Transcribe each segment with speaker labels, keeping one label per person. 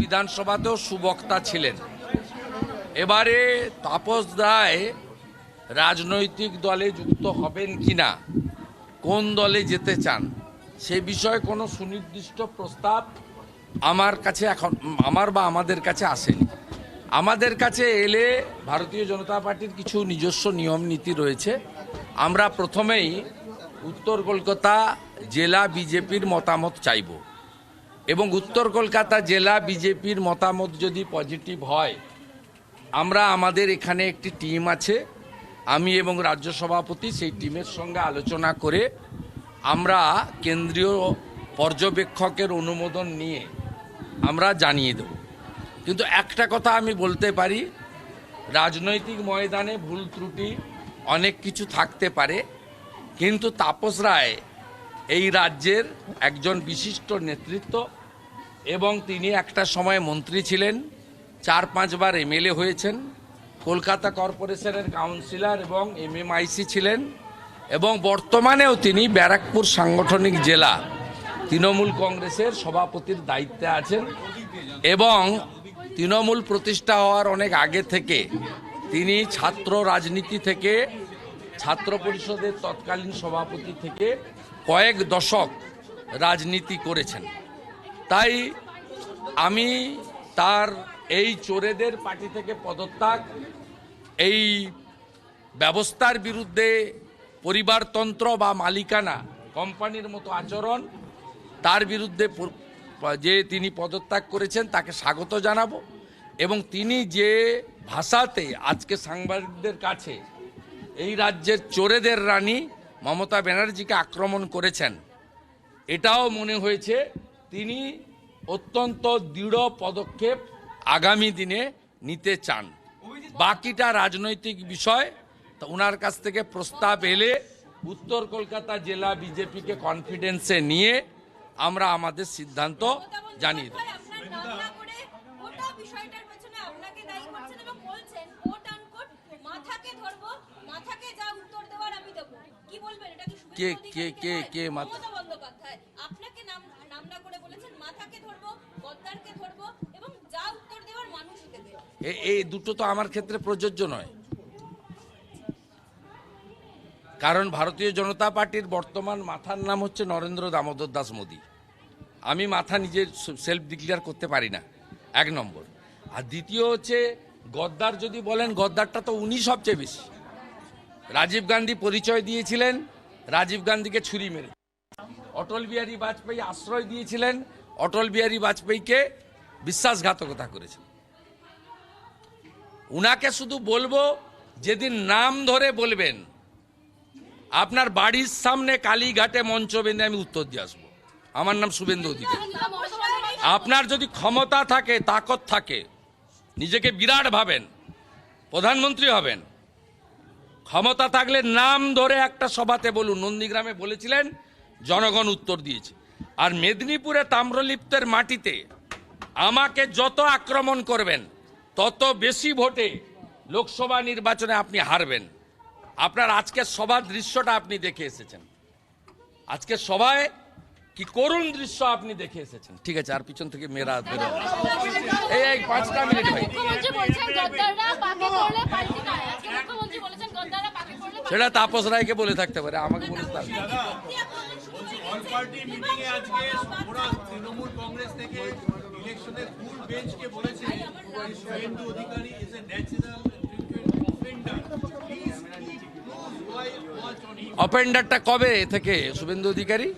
Speaker 1: বিধানসভাতেও সুবক্তা ছিলেন। এবারে তাপস রায় রাজনৈতিক দলে যুক্ত হবেন কিনা, কোন দলে যেতে চান, সে বিষয়ে কোনো সুনির্দিষ্ট প্রস্তাব আমার কাছে এখন, আমার বা আমাদের কাছে আসেনি। আমাদের কাছে এলে ভারতীয় জনতা পার্টির কিছু নিজস্ব নিয়ম নীতি রয়েছে। আমরা প্রথমেই উত্তর কলকাতা জেলা বিজেপির মতামত চাইব। এবং উত্তর কলকাতা জেলা বিজেপির মতামত যদি পজিটিভ হয়, আমরা আমাদের এখানে একটি টিম আছে। আমি এবং রাজ্য সভাপতি সেই টিমের সঙ্গে আলোচনা করে আমরা কেন্দ্রীয় পর্যবেক্ষকের অনুমোদন নিয়ে আমরা জানিয়ে দেব। কিন্তু একটা কথা আমি বলতে পারি, রাজনৈতিক ময়দানে ভুল ত্রুটি অনেক কিছু থাকতে পারে, কিন্তু তাপস রায় এই রাজ্যের একজন বিশিষ্ট নেতৃত্ব এবং তিনি একটা সময় মন্ত্রী ছিলেন, চার পাঁচবার এমএলএ হয়েছেন, কলকাতা কর্পোরেশনের কাউন্সিলর এবং এমএমআইসি ছিলেন, এবং বর্তমানেও তিনি ব্যারাকপুর সাংগঠনিক জেলা, তৃণমূল কংগ্রেসের সভাপতির দায়িত্বে আছেন এবং তৃণমূল প্রতিষ্ঠা হওয়ার অনেক আগে থেকে তিনি ছাত্র রাজনীতি থেকে, ছাত্র পরিষদের তৎকালীন সভাপতি থেকে কয়েক দশক রাজনীতি করেছেন। তাই আমি তার এই চোরেদের পার্টি থেকে পদত্যাগ, এই ব্যবস্থার বিরুদ্ধে পরিবারতন্ত্র বা মালিকানা কোম্পানির মতো আচরণ, তার বিরুদ্ধে যে তিনি পদত্যাগ করেছেন তাকে স্বাগত জানাব এবং তিনি যে ভাষাতে আজকে সাংবাদিকদের কাছে এই রাজ্যের চোরেদের রানী মমতা ব্যানার্জিকে আক্রমণ করেছেন, এটাও মনে হয়েছে তিনি অত্যন্ত দৃঢ় পদক্ষেপ আগামী দিনে নিতে চান। বাকিটা রাজনৈতিক বিষয়, তা ওনার কাছ থেকে প্রস্তাব এলে উত্তর কলকাতা জেলা বিজেপিকে কনফিডেন্সে নিয়ে আমরা আমাদের সিদ্ধান্ত জানিয়ে দেব।
Speaker 2: কে কে কে কে গোটা বিষয়টার পেছনে আপনাকে দায়ী করছেন এবং বলছেন কোট আনকোট মাথাকে ধরবো মাথাকে যা উত্তর দেওয়ার আমি দেবো কি বলবেন এটা কি শুভেন্দু
Speaker 1: কে-
Speaker 2: অধিকারীকে
Speaker 1: কে- কে-
Speaker 2: নয়?
Speaker 1: কে মাথা-
Speaker 2: মমতা বন্দ্যোপাধ্যায় আপনাকে নাম নাম না করে বলেছেন মাথাকে ধরবো গদ্দারকে ধরবো এবং যা উত্তর দেওয়ার মানুষ দেবে
Speaker 1: এ- এই দুটো তো আমার ক্ষেত্রে প্রযোজ্য নয়। কারণ ভারতীয় জনতা পার্টির বর্তমান মাথার নাম হচ্ছে নরেন্দ্র দামোদর দাস মোদী। আমি মাথা নিজের সেলফ ডিক্লেয়ার করতে পারি না। এক নম্বর। আর দ্বিতীয় হচ্ছে, গদ্দার যদি বলেন, গদ্দারটা তো উনি সবচেয়ে বেশি। রাজীব গান্ধী পরিচয় দিয়েছিলেন, রাজীব গান্ধীকে ছুরি মেরে। অটল বিহারী বাজপেয়ী আশ্রয় দিয়েছিলেন, অটল বিহারী বাজপেয়ীকে বিশ্বাসঘাতকতা করেছেন। উনাকে শুধু বলব, যেদিন নাম ধরে বলবেন, আপনার বাড়ির সামনে কালীঘাটে মঞ্চ বেঁধে আমি উত্তর দিয়ে আসব। আমার নাম শুভেন্দু অধিকারী। আপনার যদি ক্ষমতা থাকে, তাকত থাকে, নিজেকে বিরাট ভাবেন, প্রধানমন্ত্রী হবেন, ক্ষমতা থাকলে নাম ধরে একটা সভাতে বলুন। নন্দীগ্রামে বলেছিলেন, জনগণ উত্তর দিয়েছে। আর মেদিনীপুরে তাম্রলিপ্তের মাটিতে আমাকে যত আক্রমণ করবেন তত বেশি ভোটে লোকসভা নির্বাচনে আপনি হারবেন। আপনার আজকের সভার দৃশ্যটা আপনি দেখে এসেছেন। আজকের সভায় কি করুণ দৃশ্য আপনি দেখে এসেছেন। ঠিক আছে আর পিছন থেকে মেয়েরা বেরো। এই এই পাঁচটা মিনিট ভাই।
Speaker 3: আজকে
Speaker 1: সেটা তাপস রায়কে বলে থাকতে পারে আমাকে বলে থাকতে পারে।
Speaker 4: ইলেকশনের ফুল বেঞ্চকে বলেছে Suvendu Adhikari is a natural
Speaker 1: অপেন্ডারটা কবে থেকে শুভেন্দু অধিকারী?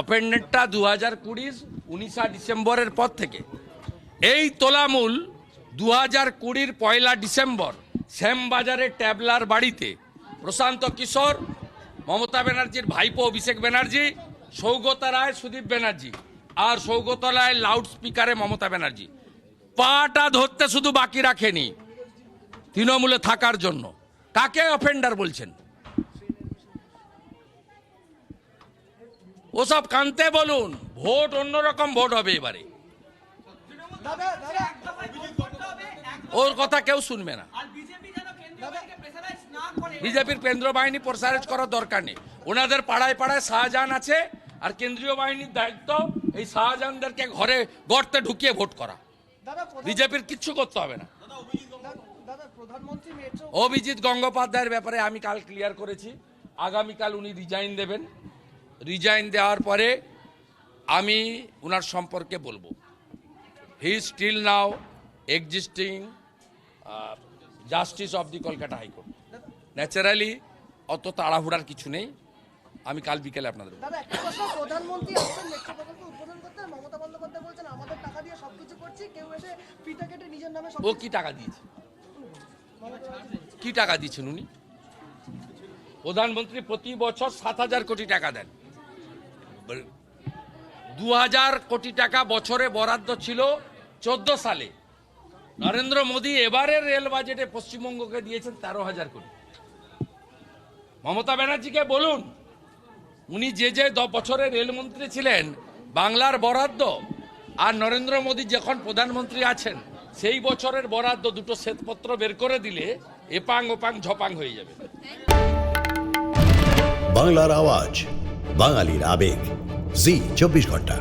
Speaker 1: অপেন্ডারটা দু হাজার কুড়ির উনিশা ডিসেম্বরের পর থেকে। এই তোলামূল দু হাজার কুড়ির পয়লা ডিসেম্বর শ্যামবাজারের ট্যাবলার বাড়িতে প্রশান্ত কিশোর মমতা ব্যানার্জির ভাইপো অভিষেক ব্যানার্জি সৌগতা রায় সুদীপ ব্যানার্জি। আর সৌগতলায় লাউড স্পিকারে মমতা ব্যানার্জি। পাটা ধরতে শুধু বাকি রাখেনি, তৃণমূলে থাকার জন্য। কাকে অফেন্ডার বলছেন? ওসব কানতে বলুন, ভোট অন্যরকম ভোট হবে এবারে। ওর কথা কেউ শুনবে না। বিজেপির কেন্দ্র বাহিনী প্রসারেজ করার দরকার নেই। ওনাদের পাড়ায় পাড়ায় শাহজাহান আছে, আর কেন্দ্রীয় বাহিনীর দায়িত্ব এই শাহজাহানদেরকে ঘরে গর্তে ঢুকিয়ে ভোট করা।
Speaker 5: দাদা
Speaker 1: বিজেপির কিচ্ছু করতে হবে না।
Speaker 5: দাদা প্রধানমন্ত্রী
Speaker 1: অভিজিৎ গঙ্গোপাধ্যায়ের ব্যাপারে আমি কাল ক্লিয়ার করেছি। আগামীকাল উনি রিজাইন দেবেন। রিজাইন দেওয়ার পরে আমি ওনার সম্পর্কে বলব। He still now existing justice of the Kolkata high court naturally অত তাড়াহুড়ার কিছু নেই। আমি কাল বিকেলে আপনাদের
Speaker 5: প্রধানমন্ত্রী
Speaker 1: ও কি টাকা দিয়েছে? কি টাকা দিয়েছেন উনি? প্রধানমন্ত্রী প্রতি বছর সাত হাজার কোটি টাকা দেন। দু হাজার কোটি টাকা বছরে বরাদ্দ ছিল চোদ্দ সালে। নরেন্দ্র মোদী এবারের রেল বাজেটে পশ্চিমবঙ্গকে দিয়েছেন তেরো হাজার কোটি। মমতা ব্যানার্জিকে বলুন উনি যে যে দ বছরে রেলমন্ত্রী ছিলেন, বাংলার বরাদ্দ আর নরেন্দ্র মোদী যখন প্রধানমন্ত্রী আছেন, সেই বছরের বরাদ্দ দুটো শ্বেতপত্র বের করে দিলে এপাং ওপাং ঝপাং হয়ে যাবে।
Speaker 6: বাংলার আওয়াজ, বাঙালির আবেগ। জি, চব্বিশ ঘণ্টা।